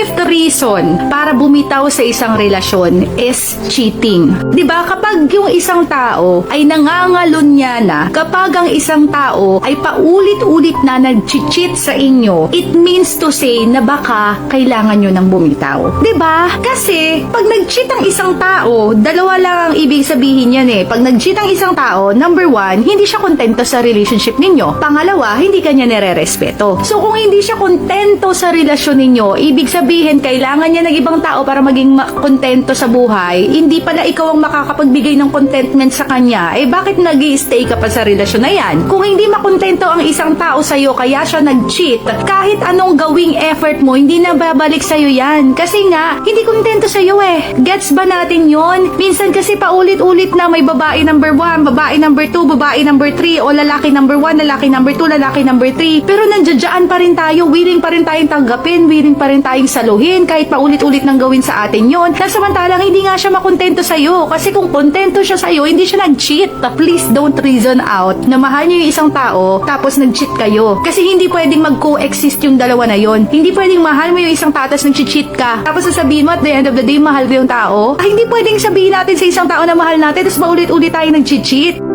fifth reason para bumitaw sa isang relasyon is cheating. 'Di ba? Kapag yung isang tao ay nangangalon niya na, kapag ang isang tao ay paulit-ulit na nag-cheat sa inyo, it means to say na baka kailangan nyo ng bumitaw. 'Di ba? Kasi pag nag-cheat ang isang tao, dalawa lang ang ibig sabihin yan eh. Pag nag-cheat ang isang tao, number one, hindi siya kontento sa relationship ninyo. Pangalawa, hindi kanya nire-respeto. So kung hindi siya kontento sa relasyon ninyo, ibig sabihin kailangan niya ng ibang tao para maging ma- kontento sa buhay, hindi pala ikaw ang makakapagbigay ng contentment sa kanya, eh bakit nag stay ka pa sa relasyon na yan? Kung hindi makontento ang isang tao sa'yo, kaya siya nag-cheat, kahit anong gawing effort mo, hindi na babalik sa'yo yan. Kasi nga, hindi kontento sa'yo eh. Gets ba natin yon? Minsan kasi paulit-ulit na may babae number one, babae number two, babae number three, o lalaki number one, lalaki number two, lalaki number three. Pero nandiyadyaan pa rin tayo, willing pa rin tayong tanggapin, willing pa rin tayong saluhin, kahit paulit-ulit nang gawin sa atin yon. Na samantalang hindi nga siya makontento sa'yo. Kasi kung kontento siya sa'yo, hindi siya nag-cheat. Please don't reason out na mahal niyo yung isang tao, tapos nag-cheat kayo. Kasi hindi pwedeng mag-coexist yung dalawa na yon. Hindi pwedeng mahal mo yung isang tao, tapos nag-cheat ka. Tapos sasabihin mo at the end of the day, mahal ko yung tao. Ah, hindi pwedeng sabihin natin sa isang tao na mahal natin, tapos maulit-ulit tayo nag-cheat.